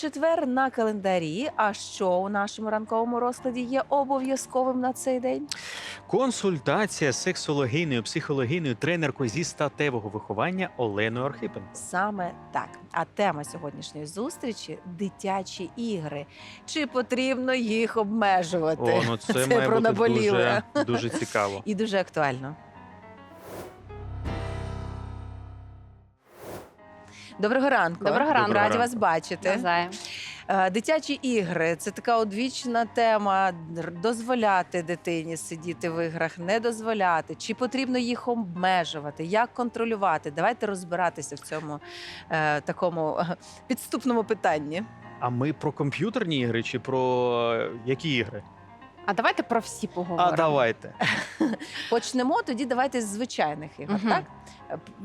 четвер на календарі. А що у нашому ранковому розкладі є обов'язковим на цей день? Консультація з сексологиною, психологиною, тренеркою зі статевого виховання Оленою Архипен. Саме так. А тема сьогоднішньої зустрічі дитячі ігри. Чи потрібно їх обмежувати? О, ну це, Це має про бути дуже, дуже цікаво. І дуже актуально. Доброго ранку. Доброго ранку. Раді вас бачити. Навзаєм. Е, Дитячі ігри це така одвічна тема. Дозволяти дитині сидіти в іграх, не дозволяти. Чи потрібно їх обмежувати? Як контролювати? Давайте розбиратися в цьому е, такому е, підступному питанні. А ми про комп'ютерні ігри чи про е, які ігри? А давайте про всі поговоримо. А давайте. Почнемо тоді. Давайте з звичайних ігор. Мгм. Так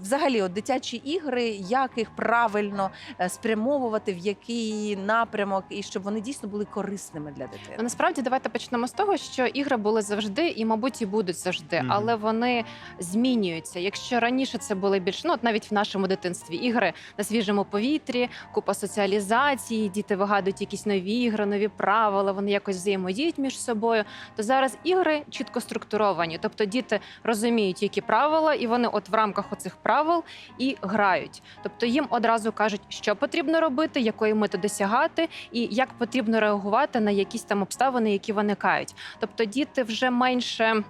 взагалі, от дитячі ігри, як їх правильно е, спрямовувати, в який напрямок, і щоб вони дійсно були корисними для дитини. Ну, Насправді давайте почнемо з того, що ігри були завжди і, мабуть, і будуть завжди, Мгм. але вони змінюються. Якщо раніше це були більш ну от навіть в нашому дитинстві ігри на свіжому повітрі, купа соціалізації, діти вигадують якісь нові ігри, нові правила, вони якось взаємодіють між собою. То зараз ігри чітко структуровані, тобто діти розуміють, які правила, і вони от в рамках оцих правил і грають. Тобто їм одразу кажуть, що потрібно робити, якої мети досягати, і як потрібно реагувати на якісь там обставини, які виникають. Тобто діти вже менше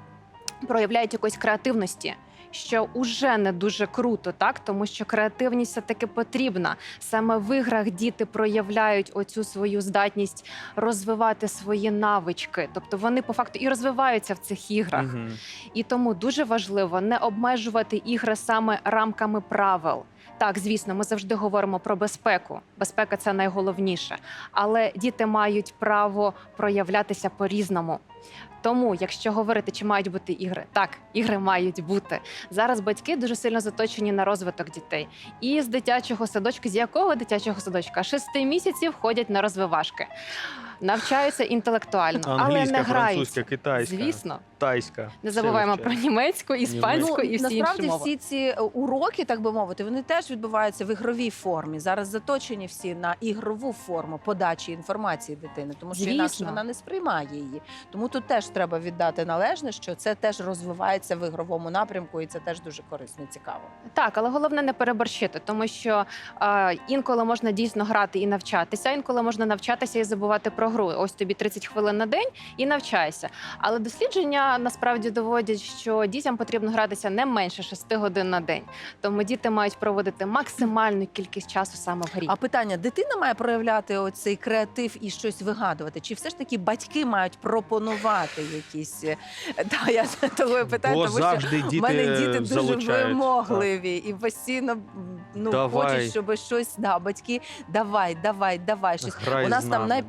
проявляють якоїсь креативності. Що уже не дуже круто, так тому що креативність все таки потрібна. Саме в іграх діти проявляють оцю свою здатність розвивати свої навички. Тобто вони по факту і розвиваються в цих іграх. угу. І тому дуже важливо не обмежувати ігри саме рамками правил. Так, звісно, ми завжди говоримо про безпеку. Безпека це найголовніше. Але діти мають право проявлятися по-різному. Тому, якщо говорити, чи мають бути ігри, так, ігри мають бути. Зараз батьки дуже сильно заточені на розвиток дітей. І з дитячого садочка, з якого дитячого садочка? Шести місяців ходять на розвивашки, навчаються інтелектуально, але Англійська, не французька, китайська, Звісно, тайська. не Все забуваємо про німецьку, іспанську Ну, і всі насправді інші мови. всі ці е, уроки, так би мовити, вони теж відбуваються в ігровій формі. Зараз заточені всі на ігрову форму подачі інформації дитини, тому що інакше Звісно. вона не сприймає її. Тому тут теж треба віддати належне, що це теж розвивається в ігровому напрямку, і це теж дуже корисно і цікаво. Так, але головне не переборщити, тому що е, інколи можна дійсно грати і навчатися, інколи можна навчатися і забувати про гру. Ось тобі 30 хвилин на день і навчайся. Але дослідження насправді доводять, що дітям потрібно гратися не менше 6 годин на день. Тому діти мають проводити максимальну кількість часу саме в грі. А питання: дитина має проявляти оцей креатив і щось вигадувати? Чи все ж таки батьки мають пропонувати якісь? е, Та я того питаю, Бо тому що діти мене діти дуже залучають. вимогливі і постійно ну Давай. хочуть, щоб щось да, батьки давай, давай, давай щось. Грай У нас там нами,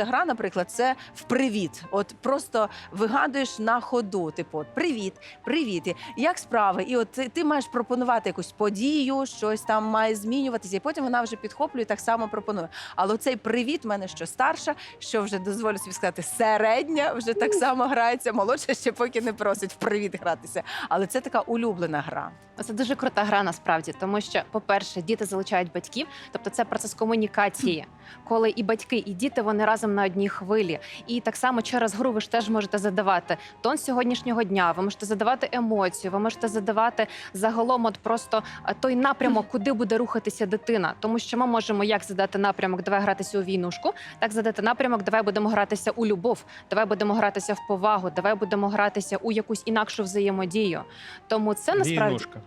найпоширеніша гра, наприклад, це в привіт. От просто вигадуєш на ходу. Типу, от, привіт, привіт. Як справи? І от ти, ти маєш пропонувати якусь подію, щось там має змінюватися, і потім вона вже підхоплює, так само пропонує. Але цей привіт, в мене що старша, що вже дозволю собі сказати, середня вже так само грається. Молодша ще поки не просить в привіт гратися. Але це така улюблена гра. Це дуже крута гра насправді, тому що, по-перше, діти залучають батьків, тобто це процес комунікації, коли і батьки, і діти вони разом на одній хвилі. І так само через гру ви ж теж можете задавати тон сьогоднішнього дня. Ви можете задавати емоцію, ви можете задавати загалом, от просто е, той напрямок, куди буде рухатися дитина. Тому що ми можемо як задати напрямок, давай гратися у війнушку, так задати напрямок, давай будемо гратися у любов, давай будемо гратися в повагу, давай будемо гратися у якусь інакшу взаємодію. Тому це насправді Війнушка.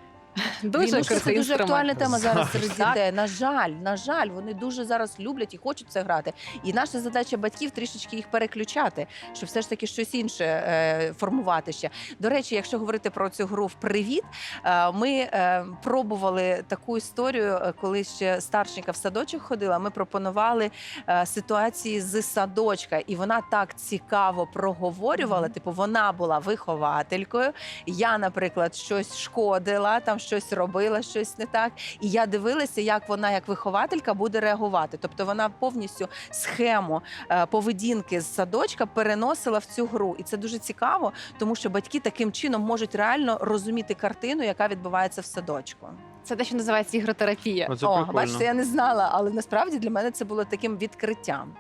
Дуже крутий це дуже інструмент. актуальна тема зараз серед Так. дітей. На жаль, на жаль, вони дуже зараз люблять і хочуть це грати. І наша задача батьків трішечки їх переключати, щоб все ж таки щось інше е, формувати ще. До речі, якщо говорити про цю гру в привіт, е, ми е, пробували таку історію, е, коли ще старшенька в садочок ходила. Ми пропонували е, ситуації з садочка, і вона так цікаво проговорювала. Типу, вона була вихователькою. Я, наприклад, щось шкодила, там щось робила, щось не так. І я дивилася, як вона, як вихователька, буде реагувати. Тобто вона повністю схему е, поведінки з садочка переносила в цю гру. І це дуже цікаво, тому що батьки таким чином можуть реально розуміти картину, яка відбувається в садочку. Це те, що називається ігротерапія. О, прикольно. бачите, я не знала, але насправді для мене це було таким відкриттям.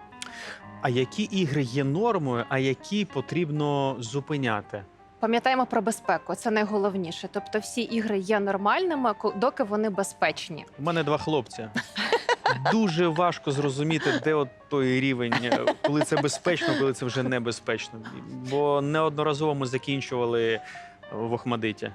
А які ігри є нормою, а які потрібно зупиняти? Пам'ятаємо про безпеку. Це найголовніше. Тобто, всі ігри є нормальними, доки вони безпечні. У мене два хлопці. Дуже важко зрозуміти, де от той рівень, е, коли це безпечно, коли це вже небезпечно. Бо неодноразово ми закінчували в Охмадиті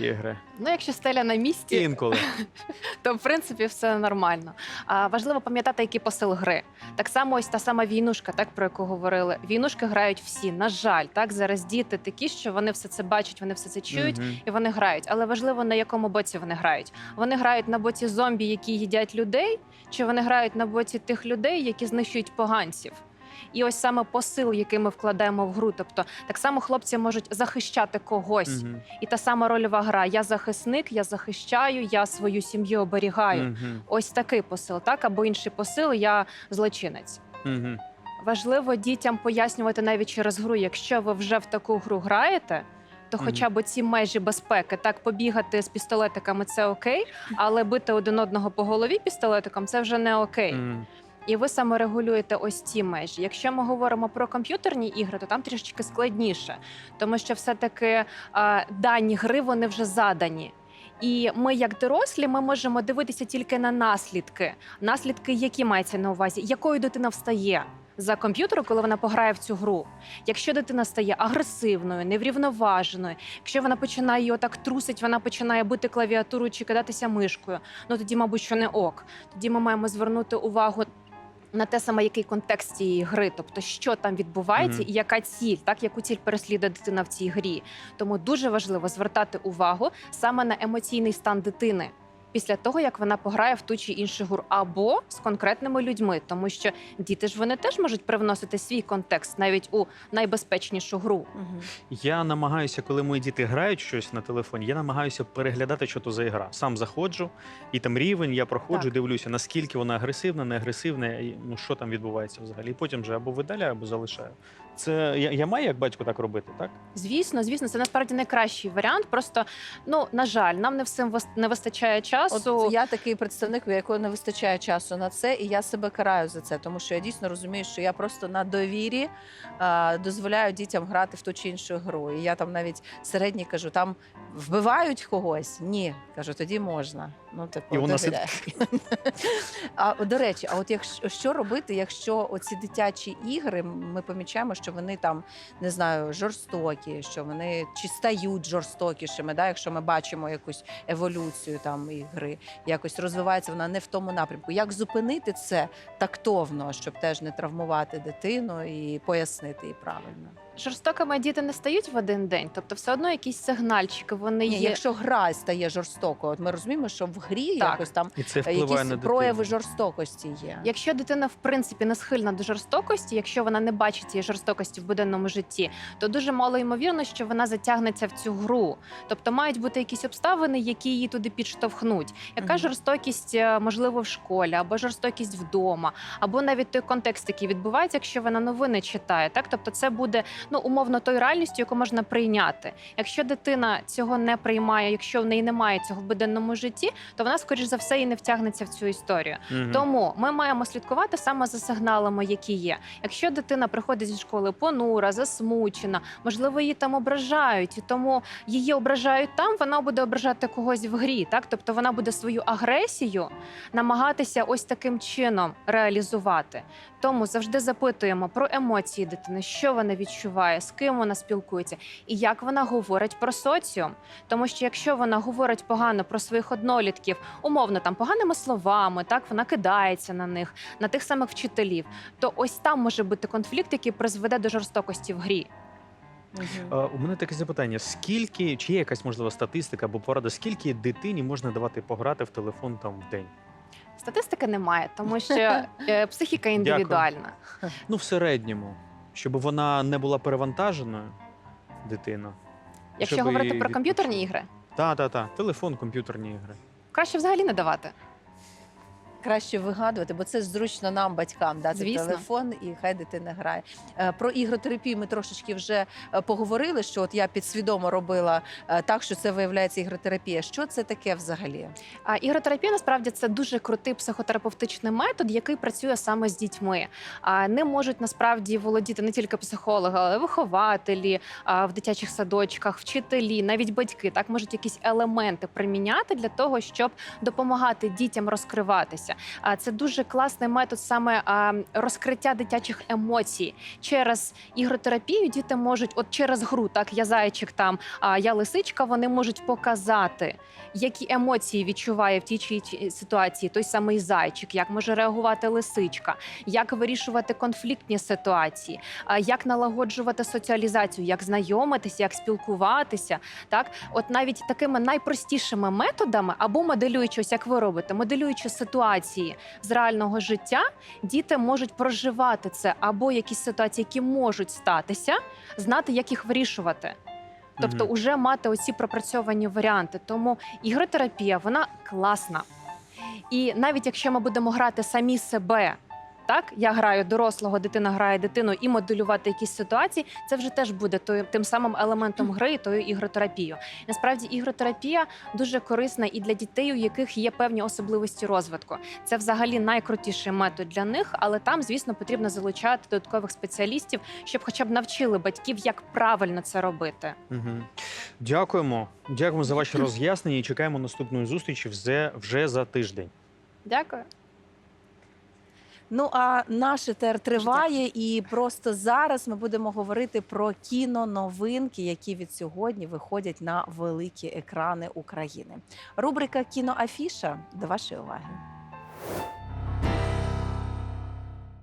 ігри. Ну, якщо стеля на місці, Інколи. то в принципі все нормально. А важливо пам'ятати, який посил гри. Так само, ось та сама війнушка, так про яку говорили. Війнушки грають всі. На жаль, так зараз діти такі, що вони все це бачать, вони все це чують. Мгм. І вони грають, але важливо на якому боці вони грають. Вони грають на боці зомбі, які їдять людей, чи вони грають на боці тих людей, які знищують поганців. І ось саме посил, який ми вкладаємо в гру. Тобто, так само хлопці можуть захищати когось. Мгм. І та сама рольова гра: я захисник, я захищаю, я свою сім'ю оберігаю. Мгм. Ось такий посил, так або інший посил, я злочинець. Мгм. Важливо дітям пояснювати навіть через гру, якщо ви вже в таку гру граєте. То Мгм. хоча б ці межі безпеки, так побігати з пістолетиками це окей, але бити один одного по голові пістолетиком це вже не окей. Мгм. І ви саме регулюєте ось ці межі. Якщо ми говоримо про комп'ютерні ігри, то там трішечки складніше, тому що все-таки дані гри вони вже задані. І ми, як дорослі, ми можемо дивитися тільки на наслідки. Наслідки, які мається на увазі, якою дитина встає за комп'ютером, коли вона пограє в цю гру. Якщо дитина стає агресивною, неврівноваженою, якщо вона починає її отак трусить, вона починає бити клавіатуру чи кидатися мишкою. Ну тоді, мабуть, що не ок. Тоді ми маємо звернути увагу. На те саме, який контекст цієї гри, тобто що там відбувається, Мгм. і яка ціль, так яку ціль переслідує дитина в цій грі. Тому дуже важливо звертати увагу саме на емоційний стан дитини після того, як вона пограє в ту чи іншу гру, або з конкретними людьми, тому що діти ж вони теж можуть привносити свій контекст навіть у найбезпечнішу гру. Я намагаюся, коли мої діти грають щось на телефоні, я намагаюся переглядати, що то за ігра. Сам заходжу, і там рівень, я проходжу, Так. дивлюся, наскільки вона агресивна, не агресивна, і, ну що там відбувається взагалі. І потім вже або видаляю, або залишаю. Це я, я маю як батько так робити, так? Звісно, звісно, це насправді найкращий варіант. Просто ну на жаль, нам не всім вис- не вистачає часу. От я такий представник, у якого не вистачає часу на це, і я себе караю за це, тому що я дійсно розумію, що я просто на довірі а, дозволяю дітям грати в ту чи іншу гру. І я там навіть середній кажу, там вбивають когось? Ні, кажу, тоді можна. Ну типу, І вона довіряю. А до речі, а от якщо що робити, якщо оці дитячі ігри, ми помічаємо, що вони там не знаю, жорстокі, що вони чи стають жорстокішими, да, якщо ми бачимо якусь еволюцію там ігри, якось розвивається вона не в тому напрямку. Як зупинити це тактовно, щоб теж не травмувати дитину і пояснити їй правильно? Жорстокими діти не стають в один день, тобто все одно якісь сигнальчики вони Ні, є. якщо гра стає жорстокою, от ми розуміємо, що в грі Так. якось там І це е, якісь на прояви жорстокості є. Якщо дитина в принципі не схильна до жорстокості, якщо вона не бачить цієї жорстокості в буденному житті, то дуже мало ймовірно, що вона затягнеться в цю гру. Тобто мають бути якісь обставини, які її туди підштовхнуть. Яка Мгм. жорстокість е, можливо в школі, або жорстокість вдома, або навіть той контекст, який відбувається, якщо вона новини читає. Так, тобто, це буде ну умовно той реальністю, яку можна прийняти. Якщо дитина цього не приймає, якщо в неї немає цього в буденному житті, то вона скоріш за все і не втягнеться в цю історію. Мгм. Тому ми маємо слідкувати саме за сигналами, які є. Якщо дитина приходить зі школи понура, засмучена, можливо, її там ображають, і тому її ображають там, вона буде ображати когось в грі. Так, тобто вона буде свою агресію намагатися ось таким чином реалізувати. Тому завжди запитуємо про емоції дитини, що вона відчуває, з ким вона спілкується, і як вона говорить про соціум. Тому що якщо вона говорить погано про своїх однолітків, умовно там поганими словами, так вона кидається на них, на тих самих вчителів, то ось там може бути конфлікт, який призведе до жорстокості в грі. А, у мене таке запитання: скільки, чи є якась можлива статистика або порада, скільки дитині можна давати пограти в телефон там в день? Статистики немає, тому що е, психіка індивідуальна. Ну, в середньому, щоб вона не була перевантаженою, дитина. Якщо щоб говорити її про комп'ютерні відпочила. ігри, Так, так, так. Телефон, комп'ютерні ігри. краще взагалі не давати. Краще вигадувати, бо це зручно нам, батькам, дати Звісно. телефон і хай дитина грає. Е, Про ігротерапію ми трошечки вже е, поговорили. Що от я підсвідомо робила е, так, що це виявляється ігротерапія. Що це таке взагалі? А ігротерапія насправді це дуже крутий психотерапевтичний метод, який працює саме з дітьми. А ним можуть насправді володіти не тільки психологи, але й вихователі в дитячих садочках, вчителі, навіть батьки. Так можуть якісь елементи приміняти для того, щоб допомагати дітям розкриватися. А це дуже класний метод саме розкриття дитячих емоцій через ігротерапію. Діти можуть, от через гру, так я зайчик там, а я лисичка. Вони можуть показати які емоції відчуває в тій чи ситуації той самий зайчик, як може реагувати лисичка, як вирішувати конфліктні ситуації, як налагоджувати соціалізацію, як знайомитися, як спілкуватися. Так, от навіть такими найпростішими методами, або моделюючи, ось як ви робите, моделюючи ситуації з реального життя, діти можуть проживати це або якісь ситуації, які можуть статися, знати, як їх вирішувати. Тобто, вже уже мати оці пропрацьовані варіанти. Тому ігротерапія вона класна. І навіть якщо ми будемо грати самі себе. Так, я граю дорослого, дитина грає дитину і моделювати якісь ситуації. Це вже теж буде той, тим самим елементом гри, і тою ігротерапією. Насправді, ігротерапія дуже корисна і для дітей, у яких є певні особливості розвитку. Це взагалі найкрутіший метод для них, але там, звісно, потрібно залучати додаткових спеціалістів, щоб хоча б навчили батьків, як правильно це робити. Угу. Дякуємо. Дякуємо за ваші роз'яснення і чекаємо наступної зустрічі вже, вже за тиждень. Дякую. Ну а наш етер триває, і просто зараз ми будемо говорити про кіноновинки, які від сьогодні виходять на великі екрани України. Рубрика Кіноафіша до вашої уваги.